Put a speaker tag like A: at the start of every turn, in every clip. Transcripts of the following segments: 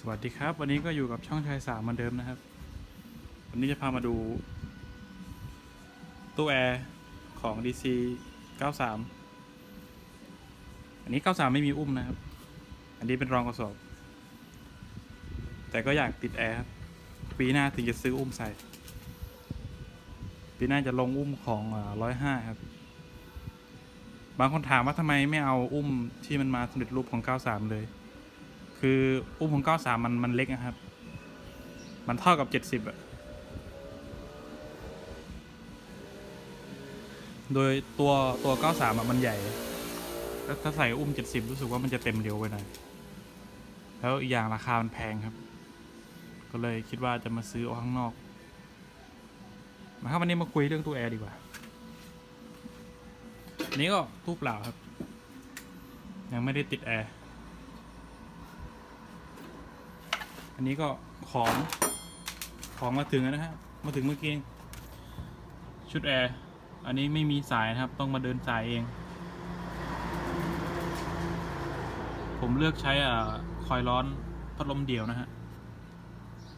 A: สวัสดีครับ วันนี้ก็อยู่กับช่องชายสามเหมือนเดิมนะครับ วันนี้จะพามาดู ตู้แอร์ของ DC 93 อันนี้ 93 ไม่มีอุ้มนะครับ อันนี้เป็นรองกระสอบ แต่ก็อยากติดแอร์ครับปีหน้าถึงจะซื้ออุ้มใส่ ปีหน้าจะลงอุ้มของร้อยห้าครับ บางคนถามว่าทำไมไม่เอาอุ้มที่มันมาสำเร็จรูปของ 93 เลย คืออุ้มของ93มันมันเล็กนะครับ มันเท่ากับ70อะโดยตัวตัว93อะมันใหญ่แล้วถ้าใส่อุ้ม70รู้สึกว่ามันจะเต็มเร็วไปหน่อย แล้วอีกอย่างราคามันแพงครับ ก็เลยคิดว่าจะมาซื้อเอาข้างนอก มาครับวันนี้มาคุยเรื่องตู้แอร์ดีกว่าอันนี้ก็ตู้เปล่าครับ ยังไม่ได้ติดแอร์ อันนี้ก็ของของมาถึงแล้วนะฮะมาถึงเมื่อกี้ชุดแอร์อันนี้ไม่มีสายนะครับ ต้องมาเดินสายเอง ผมเลือกใช้อ่าคอยร้อนพัดลมเดี่ยวนะฮะ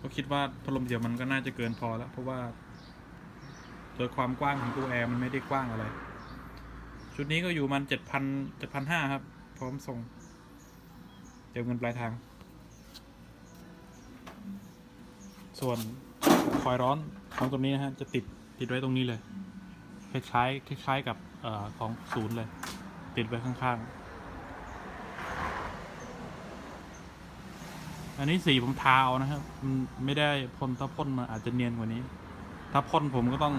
A: ก็คิดว่าพัดลมเดี่ยวมันก็น่าจะเกินพอแล้ว เพราะว่าโดยความกว้างของตู้แอร์มันไม่ได้กว้างอะไร ชุดนี้ก็อยู่มันเจ็ดพันเจ็ดพันห้าครับ พร้อมส่งเก็บเงินปลายทาง ส่วนคอยร้อนของตรงนี้นะฮะจะติดติดไว้ตรงนี้เลยคล้ายๆคล้ายๆกับอของศูนย์เลย ติดไว้ข้างๆ อันนี้สีผมทาเอานะครับมันไม่ได้พ่นถ้าพ่นมันอาจจะเนียนกว่านี้ ถ้าพ่นผมก็ต้อง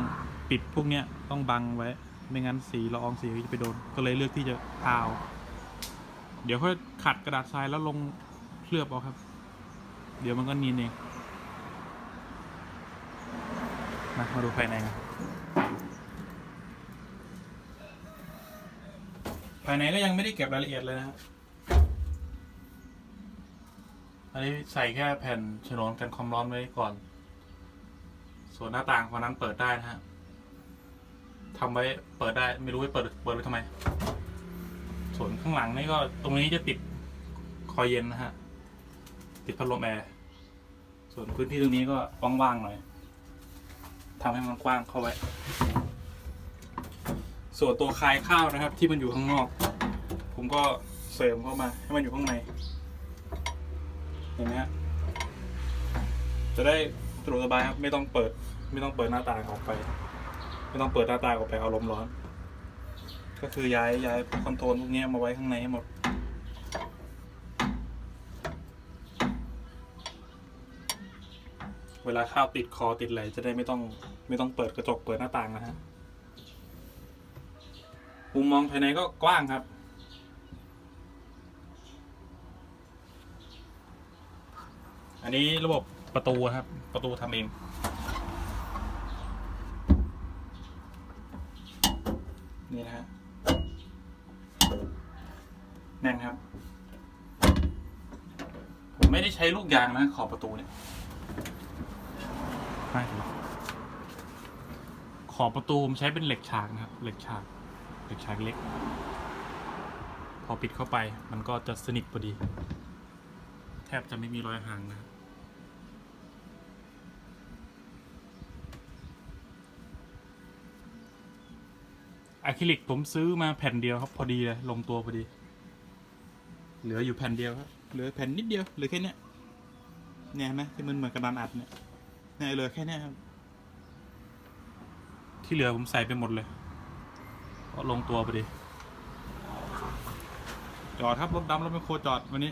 A: ปิดพวกเนี้ยต้องบังไว้ ไม่งั้นสีละอองสีจะไปโดน ก็เลยเลือกที่จะทาเอาเดี๋ยวค่อยขัดกระดาษทรายแล้วลงเคลือบเอาครับ เดี๋ยวมันก็เนียนเอง มามาดูภายใน ภายในก็ยังไม่ได้เก็บรายละเอียดเลยนะครับอันนี้ใส่แค่แผ่นฉนวนกันความร้อนไว้ก่อน ส่วนหน้าต่างฝั่งนั้นเปิดได้นะฮะทำไว้เปิดได้ไม่รู้ไว้เปิดเปิดไว้ทำไม ส่วนข้างหลังนี่ก็ตรงนี้จะติดคอยเย็นนะฮะ ติดพัดลมแอร์ ส่วนพื้นที่ตรงนี้ก็ว่างๆหน่อย ทำให้มันกว้างเข้าไว้ ส่วนตัวคายข้าวนะครับ ที่มันอยู่ข้างนอก ผมก็เสริมเข้ามาให้มันอยู่ข้างในเห็นไหมฮะจะได้สะดวกสบายครับ ไม่ต้องเปิด ไม่ต้องเปิดหน้าต่างออกไป ไม่ต้องเปิดหน้าต่างออกไปเอาลมร้อน ก็คือย้ายย้ายคอนโทรลพวกนี้มาไว้ข้างในให้หมด เวลาข้าวติดคอติดอะไรจะได้ไม่ต้องไม่ต้องเปิดกระจกเปิดหน้าต่างนะฮะมุมมองภายในก็กว้างครับ อันนี้ระบบประตูครับ ประตูทำเอง นี่นะฮะแน่นครับ ผมไม่ได้ใช้ลูกยางนะขอบประตูเนี่ย ไม่ขอบประตูผมใช้เป็นเหล็กฉากนะครับ เหล็กฉากเหล็กฉากเล็ก พอปิดเข้าไปมันก็จะสนิทพอดี แทบจะไม่มีรอยห่างนะครับอะคริลิกผมซื้อมาแผ่นเดียวครับ พอดีเลยลงตัวพอดี เหลืออยู่แผ่นเดียวครับ เหลือแผ่นนิดเดียวเหลือแค่เนี้ยเนี่ยไหมที่มันเหมือนกระดานอัดเนี่ย เนี่ยเหลือแค่เนี้ยครับ ที่เหลือผมใส่ไปหมดเลยก็ลงตัวพอดีจอดครับรถดำรถไมคโครจอดวันนี้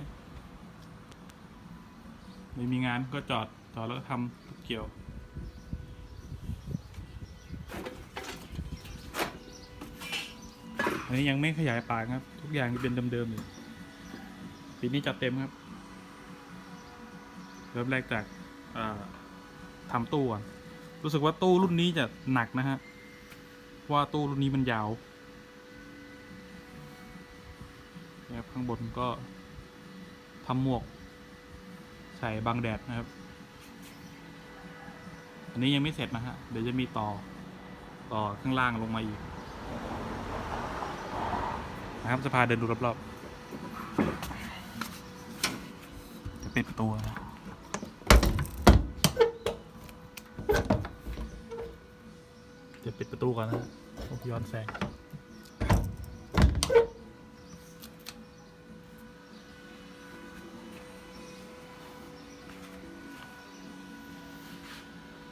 A: ไม่มีงานก็จอดจอดแล้วก็ทำเกี่ยวอันนี้ยังไม่ขยายปากครับ ทุกอย่างยังเป็นเดิมๆอยู่ปีนี้จัดเต็มครับ เริ่มแรกจากอ่า ทำตู้ก่อนรู้สึกว่าตู้รุ่นนี้จะหนักนะฮะว่าตู้รุ่นนี้มันยาวนะครับข้างบนก็ทำหมวก ใส่บังแดดนะครับ อันนี้ยังไม่เสร็จนะฮะ เดี๋ยวจะมีต่อต่อข้างล่างลงมาอีก นะครับจะพาเดินดูรอบๆจะเป็นปิดประตูนะเดี๋ยว ปิดประตูก่อนนะโอ้ย้อนแสง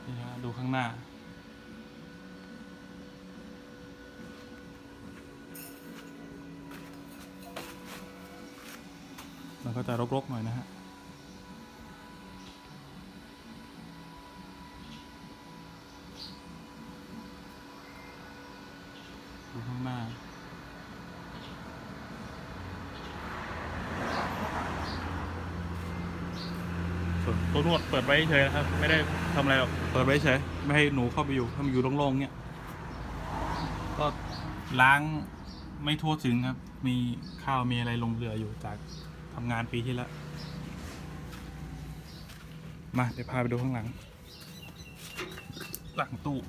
A: นี่นะดูข้างหน้ามันก็จะรกๆหน่อยนะฮะ ดูข้างหน้าส่วนตัวนวดเปิดไว้เฉยนะครับ ไม่ได้ทำอะไรหรอกเปิดไว้เฉยไม่ให้หนูเข้าไปอยู่ให้มันอยู่โล่งๆเนี้ยก็ล้างไม่ทั่วถึงครับ มีข้าวมีอะไรลงเรืออยู่จากทำงานปีที่แล้ว มาเดี๋ยวพาไปดูข้างหลัง หลังตู้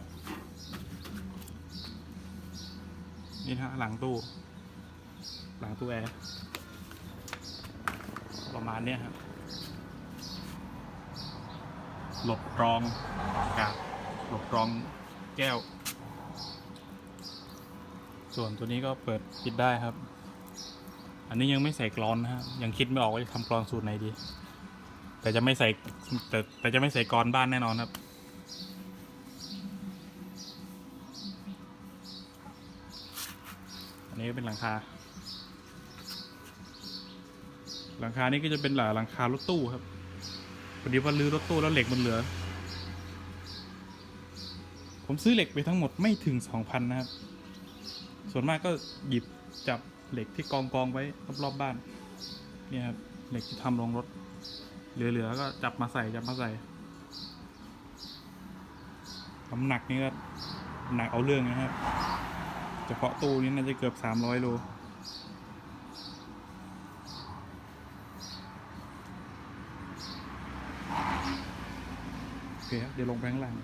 A: นี่ฮะหลังตู้ หลังตู้แอร์ประมาณเนี้ยครับหลบรองอากาศหลบรองแก้ว ส่วนตัวนี้ก็เปิดปิดได้ครับ อันนี้ยังไม่ใส่กรอนนะฮะยังคิดไม่ออกว่าจะทำกรอนสูตรไหนดี แต่จะไม่ใส่แต่แต่จะไม่ใส่กรอนบ้านแน่นอนครับ นี้เป็นหลังคา หลังคานี้ก็จะเป็นหลังคารถตู้ครับพอดีว่าลื้อรถตู้แล้วเหล็กมันเหลือ ผมซื้อเหล็กไปทั้งหมดไม่ถึงสองพันนะครับ ส่วนมากก็หยิบจับเหล็กที่กองกองไว้รอบๆบ้าน เนี่ยครับเหล็กที่ทำลงรถ เหลือๆก็จับมาใส่จับมาใส่น้ำหนักนี่ก็หนักเอาเรื่องนะครับ เฉพาะตู้นี้น่าจะเกือบสามร้อยโลโอเคครับเดี๋ยวลงไปข้างล่าง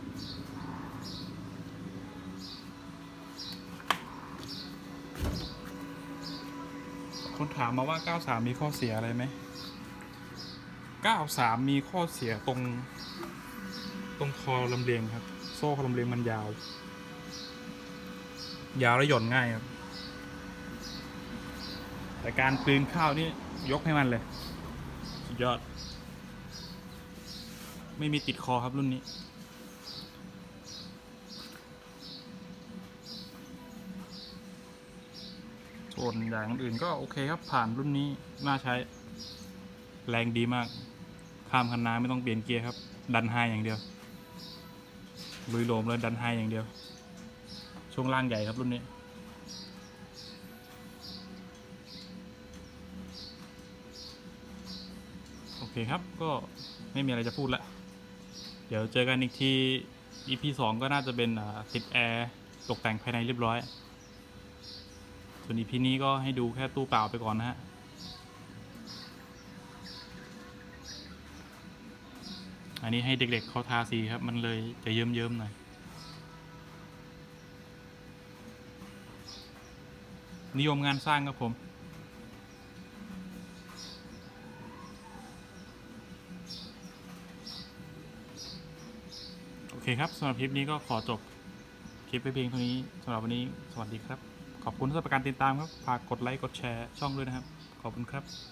A: คนถามมาว่า 93 มีข้อเสียอะไรไหม 93 มีข้อเสียตรง ตรงคอลำเลียงครับ โซ่คอลำเลียงมันยาว ยาวและหย่อนง่ายครับ แต่การกลืนข้าวนี่ยกให้มันเลย สุดยอด ไม่มีติดคอครับรุ่นนี้ ส่วนอย่างอื่นก็โอเคครับผ่านรุ่นนี้น่าใช้ แรงดีมาก ข้ามคันนาไม่ต้องเปลี่ยนเกียร์ครับ ดันไฮอย่างเดียวลุยโลมเลยดันไฮอย่างเดียว ช่วงล่างใหญ่ครับรุ่นนี้ โอเคครับก็ไม่มีอะไรจะพูดละ เดี๋ยวเจอกันอีกที EP สองก็น่าจะเป็นติดแอร์ตกแต่งภายในเรียบร้อย ส่วน EP นี้ก็ให้ดูแค่ตู้เปล่าไปก่อนนะฮะอันนี้ให้เด็กๆเขาทาสีครับ มันเลยจะเยิ้มๆหน่อย นิยมงานสร้างครับผม โอเคครับสำหรับคลิปนี้ก็ขอจบคลิปไปเพียงเท่านี้สำหรับวันนี้สวัสดีครับ ขอบคุณสำหรับการติดตามครับ ฝากกดไลค์ กดแชร์ช่องด้วยนะครับ ขอบคุณครับ